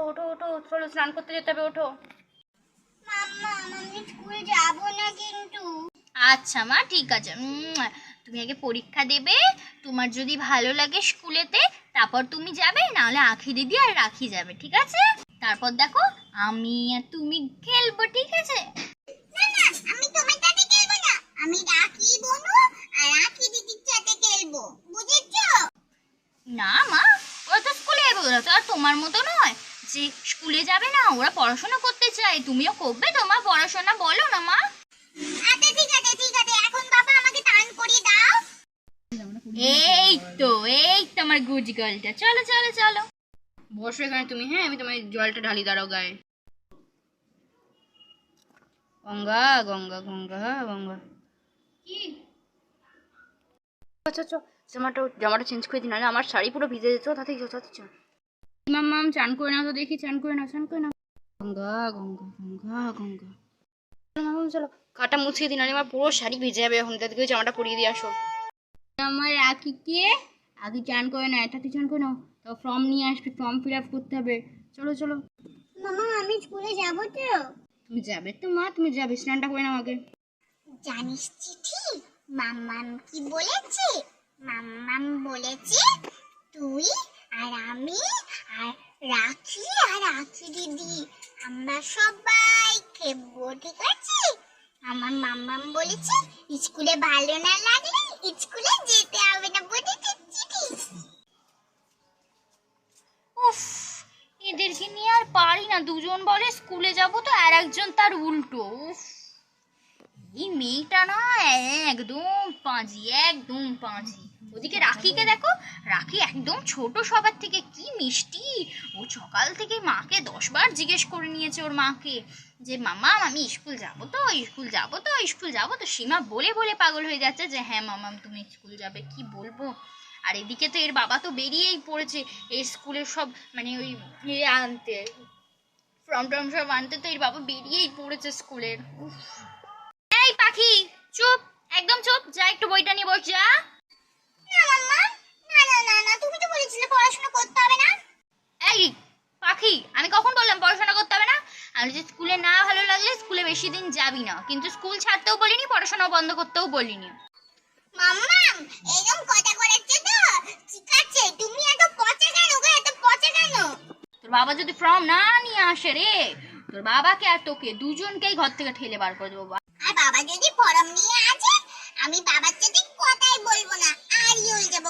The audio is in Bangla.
ওঠো ওঠো চলো স্নান করতে যেতে হবে ওঠো। স্কুল যাব না কিন্তু। আচ্ছা মা ঠিক আছে। তুমি আগে পরীক্ষা দেবে তোমার যদি ভালো লাগে স্কুলেতে তারপর তুমি যাবে নাহলে আখি দিদি আর রাখি যাবে ঠিক আছে? তারপর দেখো আমি আর তুমি খেলব ঠিক আছে না না আমি তোমার সাথে খেলব না আমি রাখি বনু আর রাখি দিদির সাথে খেলব বুঝেছ না মা ওরা তো স্কুলে যাবে ওরা তো আর তোমার মতো নয়। যে স্কুলে যাবে না ওরা পড়াশোনা করতে চায় তুমিও করবে তোমার পড়াশোনা বলো না মা। আচ্ছা ঠিক আছে ঠিক আছে এখন বাবা আমাকে টান করিয়ে দাও। এই তো এই তো আমার গুড গার্লটা চলো চলো চলো। বসো এখানে তুমি হ্যাঁ আমি তোমার জলটা ঢালি দাঁড়াও গায়ে। গঙ্গা গঙ্গা গঙ্গা গঙ্গা। কি আচ্ছা আচ্ছা জামাটা জামাটা চেঞ্জ করে দিন নাহলে আমার শাড়ি পুরো ভিজে যেত তাতে যথাচ্ছ মাম মাম চান করে নাও তো দেখি চান করে নাও চান করে নাও। গঙ্গা গঙ্গা গঙ্গা গঙ্গা। চলো মাম চলো। কাটা মুছিয়ে দিন নাহলে আমার পুরো শাড়ি ভিজে যাবে এখন তাদেরকে জামাটা পরিয়ে দিয়ে আসো। আমার আকিকে আগে চান করে না এটাতে চান করে নাও। তো ফর্ম নিয়ে আসবে ফর্ম ফিল আপ করতে হবে। চলো চলো। মামা আমি স্কুলে যাব তো। তুমি যাবে তো মা তুমি যাবে স্নানটা করে নাও আগে। জানিস চিঠি? মাম্মাম কি বলেছে? মাম্মাম বলেছে, তুই আর আমি আর রাখি আর রাখি দিদি, আমরা সবাই খেলব ঠিক আছে? আমার মাম্মাম বলেছে, স্কুলে ভালো না লাগলে স্কুলে যেতে হবে না বলেছে চিঠি উফ, এদেরকে নিয়ে আর পারি না, দুজন বলে স্কুলে যাব তো আর একজন তার উল্টো, উফ। এই মেয়েটা না একদম পাঁজি একদম পাঁজি। ওদিকে রাখিকে দেখো। রাখি একদম ছোট সবার থেকে কি মিষ্টি। ও সকাল থেকে মাকে দশবার জিজ্ঞেস করে নিয়েছে ওর মাকে যে, মামা, আমি স্কুল যাব তো, স্কুল যাব তো, স্কুল যাব? তো সীমা বলে বলে পাগল হয়ে যাচ্ছে যে হ্যাঁ মামা তুমি স্কুল যাবে, কি বলব? আর এদিকে তো এর বাবা তো বেরিয়েই পড়েছে। এই স্কুলের সব মানে ওই ইয়ে আনতে, ফর্ম টর্ম সব আনতে তো এর বাবা বেরিয়েই পড়েছে স্কুলের। এই পাখি, চুপ, একদম চুপ। যা, একটু বইটা নিয়ে বস, যা না মাম্মা না না না না তুমি তো বলেছিলে পড়াশোনা করতে হবে না এই পাখি আমি কখন বললাম পড়াশোনা করতে হবে না আর যে স্কুলে না ভালো লাগলে স্কুলে বেশি দিন যাবি না। কিন্তু স্কুল ছাড়তেও বলিনি পড়াশোনা বন্ধ করতেও বলিনি। মাম্মাম এরকম কথা করেছে তো? ঠিক আছে তুমি এত পচা কেন গো? এত পচা কেন? তোর বাবা যদি ফর্ম না নিয়ে আসে রে তোর বাবাকে আর তোকে দুজনকেই ঘর থেকে ঠেলে বার করে দেবো আর বাবা যদি ফরম নিয়ে আসে আমি বাবার সাথে কথাই বলব না। আর হয়ে যাব